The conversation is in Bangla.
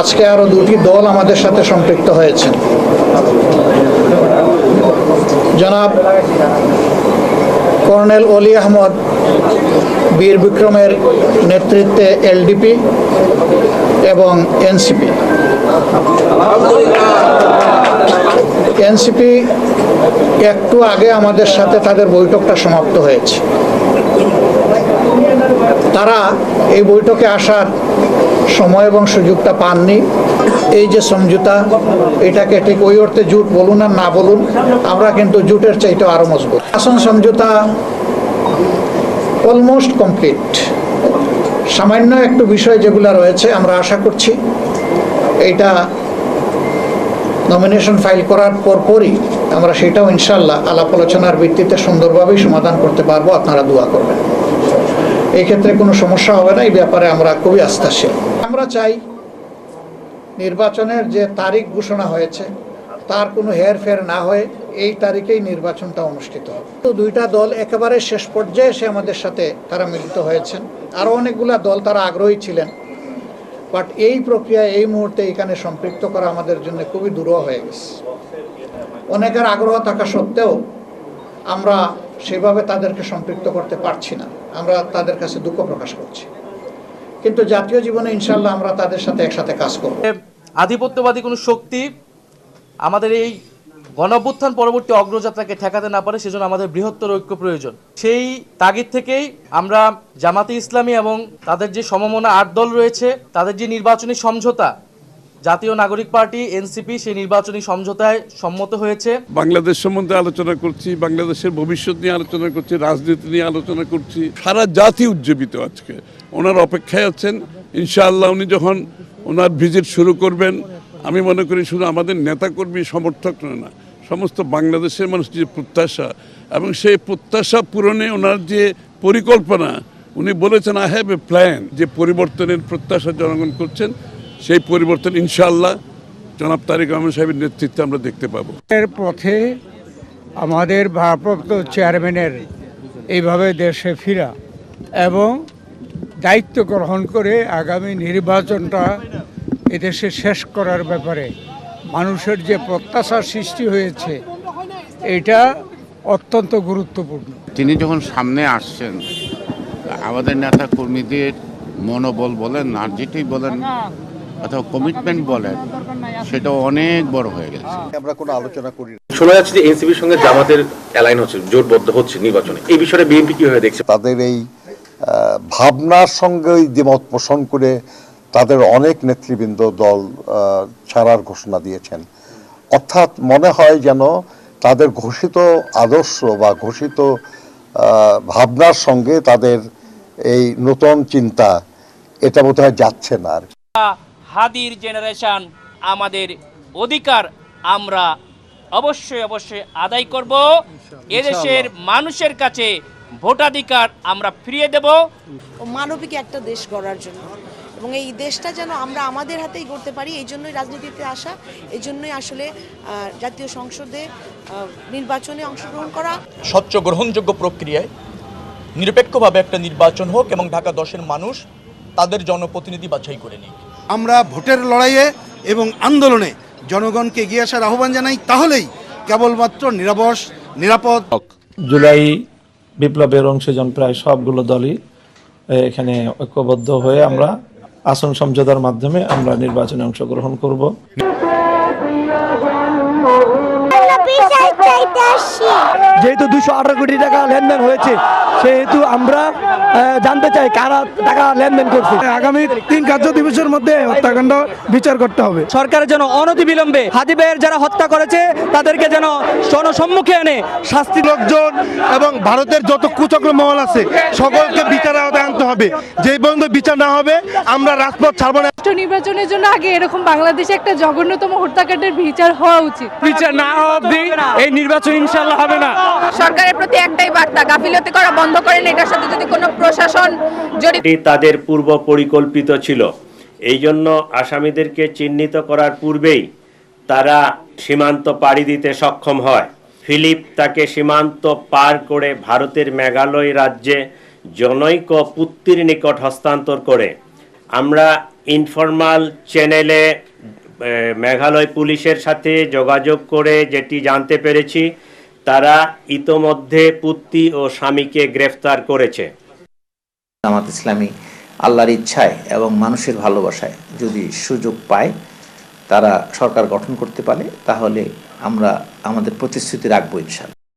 আজকে আরও দুটি দল আমাদের সাথে সম্পৃক্ত হয়েছে। জনাব কর্নেল অলি আহমদ বীর বিক্রমের নেতৃত্বে এলডিপি এবং এনসিপি। এনসিপি একটু আগে আমাদের সাথে তাদের বৈঠকটা সমাপ্ত হয়েছে। তারা এই বৈঠকে আসার সময় এবং সুযোগটা পাননি। এই যে সমঝোতা, এটাকে ঠিক ওই অর্থে জুট বলুন আর না বলুন, আমরা কিন্তু জুটের চাইতে আরও মজবুত। আসন সমঝোতা অলমোস্ট কমপ্লিট সামান্য একটু বিষয় যেগুলো রয়েছে আমরা আশা করছি, এইটা নমিনেশন ফাইল করার পরপরই আমরা সেটাও ইনশাল্লাহ আলাপ আলোচনার ভিত্তিতে সুন্দরভাবেই সমাধান করতে পারব, আপনারা দোয়া করবেন। এই ক্ষেত্রে কোনো সমস্যা হবে না, এই ব্যাপারে আমরা খুবই আস্থাশীল। আমরা চাই নির্বাচনের যে তারিখ ঘোষণা হয়েছে, তার কোনো হেরফের না হয়ে এই তারিখেই নির্বাচনটা অনুষ্ঠিত হবে। তো দুইটা দল একেবারে শেষ পর্যায়ে এসে আমাদের সাথে তারা মিলিত হয়েছেন। আরও অনেকগুলা দল তারা আগ্রহী ছিলেন। বাট এই প্রক্রিয়া এই মুহূর্তে এখানে সম্পৃক্ত করা আমাদের জন্য খুবই দূর হয়ে গেছে। অনেকের আগ্রহ থাকা সত্ত্বেও আমরা সেভাবে তাদেরকে সম্পৃক্ত করতে পারছি না। আমরা তাদের কাছে দুঃখ প্রকাশ করছি। কিন্তু জাতীয় জীবনে ইনশাল্লাহ আমরা তাদের সাথে একসাথে কাজ করব। আধিপত্যবাদী কোনো শক্তি আমাদের এই গণঅভ্যুত্থান পরবর্তী অগ্রযাত্রাকে ঠেকাতে না পারে, সেজন্য আমাদের বৃহত্তর ঐক্য প্রয়োজন। সেই তাগিদ থেকেই আমরা জামাতে ইসলামী এবং তাদের যে সমমনা আট দল রয়েছে, তাদের যে নির্বাচনী সমঝোতা জাতীয় নাগরিক পার্টি, এনসিপি সেই নির্বাচনী সমঝোতায় সম্মত হয়েছে। বাংলাদেশ সম্বন্ধে আলোচনা করছি, বাংলাদেশের ভবিষ্যৎ নিয়ে আলোচনা করছি, রাজনীতি নিয়ে আলোচনা করছি। সারা জাতি উজ্জীবিত আজকে। ওনার অপেক্ষায় আছেন। ইনশাআল্লাহ উনি যখন ওনার ভিজিট শুরু করবেন, আমি মনে করি শুধু আমাদের নেতাকর্মী সমর্থক না, সমস্ত বাংলাদেশের মানুষ যে প্রত্যাশা, এবং সেই প্রত্যাশা পূরণে ওনার যে পরিকল্পনা, উনি বলেছেন আই হ্যাভ এ প্ল্যান যে পরিবর্তনের প্রত্যাশা জনগণ করছেন সেই পরিবর্তন ইনশাল্লাহ জনাব তারেক রহমান সাহেবের নেতৃত্বে আমরা দেখতে পাবো। এর পথে আমাদের ভারপ্রাপ্ত চেয়ারম্যানের এইভাবে দেশে ফেরা এবং দায়িত্ব গ্রহণ করে আগামী নির্বাচনটা এদেশে শেষ করার ব্যাপারে মানুষের যে প্রত্যাশার সৃষ্টি হয়েছে এটা অত্যন্ত গুরুত্বপূর্ণ। তিনি যখন সামনে আসছেন আমাদের নেতা কর্মীদের মনোবল বলেন আর যেটাই বলেন অথবা কমিটমেন্ট বলেন সেটা অনেক বড় হয়ে গেছে আমরা কোনো আলোচনা করি। শোনা যাচ্ছে যে এনসিপির সঙ্গে জামাতের অ্যালাইন হচ্ছে জোটবদ্ধ হচ্ছে নির্বাচনে এই বিষয়ে বিএনপি কীভাবে দেখছে তাদের এই ভাবনার সঙ্গে দ্বিমত পোষণ করে তাদের অনেক নেতৃবৃন্দ দল আহ, ছাড়ার ঘোষণা দিয়েছেন অর্থাৎ মনে হয় যেন তাদের ঘোষিত আদর্শ বা ঘোষিত আহ, ভাবনার সঙ্গে তাদের এই নতুন চিন্তা এটা বোধহয় যাচ্ছে না আর কি। হাদির জেনারেশন আমাদের অধিকার আমরা অবশ্যই অবশ্যই আদায় করব। এদেশের মানুষের কাছে ভোটাধিকার আমরা ফিরিয়ে দেব। ও মানবিক একটা দেশ গড়ার জন্য। এবং এই দেশটা যেন আমরা আমাদের হাতেই গড়তে পারি এই জন্যই রাজনীতিতে আসা এই জন্যই আসলে জাতীয় সংসদে নির্বাচনে অংশগ্রহণ করা। স্বচ্ছ গ্রহণযোগ্য প্রক্রিয়ায় নিরপেক্ষভাবে একটা নির্বাচন হোক এবং ঢাকা দশের মানুষ তাদের জনপ্রতিনিধি বাছাই করে নিক। আমরা ভোটের লড়াইয়ে এবং আন্দোলনে জনগণকে এগিয়ে আসার আহ্বান জানাই তাহলেই কেবলমাত্র নিরাবস নিরাপদ। জুলাই বিপ্লবের অংশজন প্রায় সবগুলো দলই এখানে ঐক্যবদ্ধ হয়ে আমরা আসন সমঝোতার মাধ্যমে আমরা নির্বাচনে অংশগ্রহণ করব। যেহেতু দুশো আঠারো কোটি টাকা লেনদেন হয়েছে সেহেতু আমরা জানতে চাই কারা টাকা লেনদেন করছে? আগামী তিন কার্য দিবসের মধ্যে হত্যাকাণ্ড বিচার করতে হবে। সরকারের যেন অনতি বিলম্বে হাদি ভাইয়ের যারা হত্যা করেছে তাদেরকে যেন জনসম্মুখে এনে শাস্তি লোকজন এবং ভারতের যত কুচক্র মহল আছে সকলকে বিচার আওতায় আনতে হবে। যে পর্যন্ত বিচার না হবে আমরা রাজপথ ছাড়বো না। রাষ্ট্র নির্বাচনের জন্য আগে এরকম বাংলাদেশে একটা জঘন্যতম হত্যাকাণ্ডের বিচার হওয়া উচিত। বিচার না অবধি এই নির্বাচন ইনশাল্লাহ হবে না। সরকারের প্রতি একটাই বার্তা গাফিলতি করা বন্ধ করেন এটার সাথে যদি কোনো প্রশাসন তাদের পূর্ব পরিকল্পিত ছিল। এই জন্য আসামিদেরকে চিহ্নিত করার পূর্বেই তারা সীমান্ত পাড়ি দিতে সক্ষম হয়। ফিলিপ তাকে সীমান্ত পার করে ভারতের মেঘালয় রাজ্যে জনৈক পুত্তির নিকট হস্তান্তর করে। আমরা ইনফরমাল চ্যানেলে মেঘালয় পুলিশের সাথে যোগাযোগ করে যেটি জানতে পেরেছি, তারা ইতোমধ্যে পুত্তি ও স্বামীকে গ্রেফতার করেছে। জামাত ইসলামী আল্লাহর ইচ্ছায় এবং মানুষের ভালোবাসায় যদি সুযোগ পায়, তারা সরকার গঠন করতে পারে, তাহলে আমরা আমাদের প্রতিশ্রুতি রাখব ইনশাল্লাহ